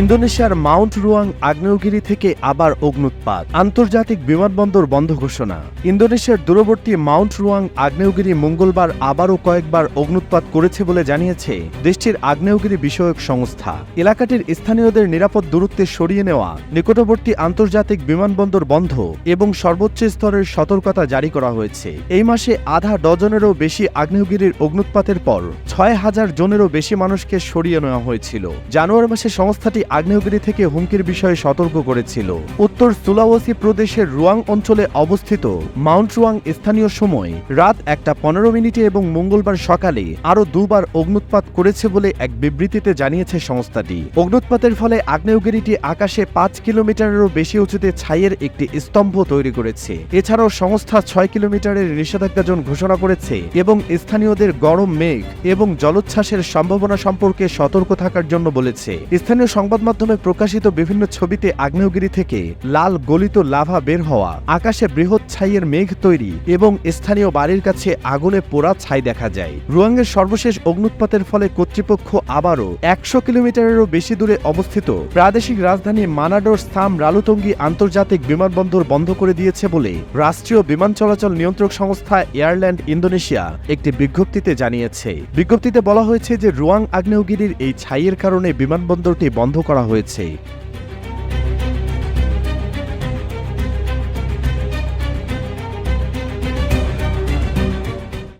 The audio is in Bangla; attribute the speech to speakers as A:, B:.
A: ইন্দোনেশিয়ার মাউন্ট রুয়াং আগ্নেয়গিরি থেকে আবার অগ্নুৎপাত। আন্তর্জাতিক বিমানবন্দর বন্ধ ঘোষণা। ইন্দোনেশিয়ার দূরবর্তী মাউন্ট রুয়াং আগ্নেয়গিরি মঙ্গলবার আবারও কয়েকবার অগ্নুৎপাত করেছে বলে জানিয়েছে দেশটির আগ্নেয়গিরি বিষয়ক সংস্থা। এলাকাটির স্থানীয়দের নিরাপদ দূরত্বে সরিয়ে নেওয়া, নিকটবর্তী আন্তর্জাতিক বিমানবন্দর বন্ধ এবং সর্বোচ্চ স্তরের সতর্কতা জারি করা হয়েছে। এই মাসে আধা ডজনেরও বেশি আগ্নেয়গিরির অগ্নুৎপাতের পর ছয় হাজার জনেরও বেশি মানুষকে সরিয়ে নেওয়া হয়েছিল। জানুয়ারি মাসে সংস্থাটি আগ্নেয়গিরি থেকে হুমকির বিষয়ে সতর্ক করেছিল। উত্তর সুলাওসি প্রদেশের রুয়াং অঞ্চলে অবস্থিত মাউন্ট রুয়াং স্থানীয় সময় রাত একটা পনেরো মিনিটে এবং মঙ্গলবার সকালে আরও দুবার অগ্নুৎপাত করেছে বলে এক বিবৃতিতে জানিয়েছে সংস্থাটি। অগ্নুৎপাতের ফলে আগ্নেয়গিরিটি আকাশে পাঁচ কিলোমিটারেরও বেশি উঁচুতে ছাইয়ের একটি স্তম্ভ তৈরি করেছে। এছাড়াও সংস্থা ছয় কিলোমিটারের নিষেধাজ্ঞাজন ঘোষণা করেছে এবং স্থানীয়দের গরম মেঘ এবং জলোচ্ছ্বাসের সম্ভাবনা সম্পর্কে সতর্ক থাকার জন্য বলেছে। স্থানীয় সংবাদ মাধ্যমে প্রকাশিত বিভিন্ন ছবিতে আগ্নেয়গিরি থেকে লাল গলিত লাভা বের হওয়া, আকাশে বৃহৎ ছাইয়ের মেঘ তৈরি এবং স্থানীয় বাড়ির কাছে আগুনে পোড়া ছাই দেখা যায়। রুয়াংয়ের সর্বশেষ অগ্নুৎপাতের ফলে কর্তৃপক্ষ আবারও একশো কিলোমিটারেরও বেশি দূরে অবস্থিত প্রাদেশিক রাজধানী মানাডোর স্থাম রালুতঙ্গি আন্তর্জাতিক বিমানবন্দর বন্ধ করে দিয়েছে বলে রাষ্ট্রীয় বিমান চলাচল নিয়ন্ত্রক সংস্থা এয়ারল্যান্ড ইন্দোনেশিয়া একটি বিজ্ঞপ্তিতে জানিয়েছে। বিজ্ঞপ্তিতে বলা হয়েছে যে রুয়াং আগ্নেয়গিরির এই ছাইয়ের কারণে বিমানবন্দরটি বন্ধ করা হয়েছে।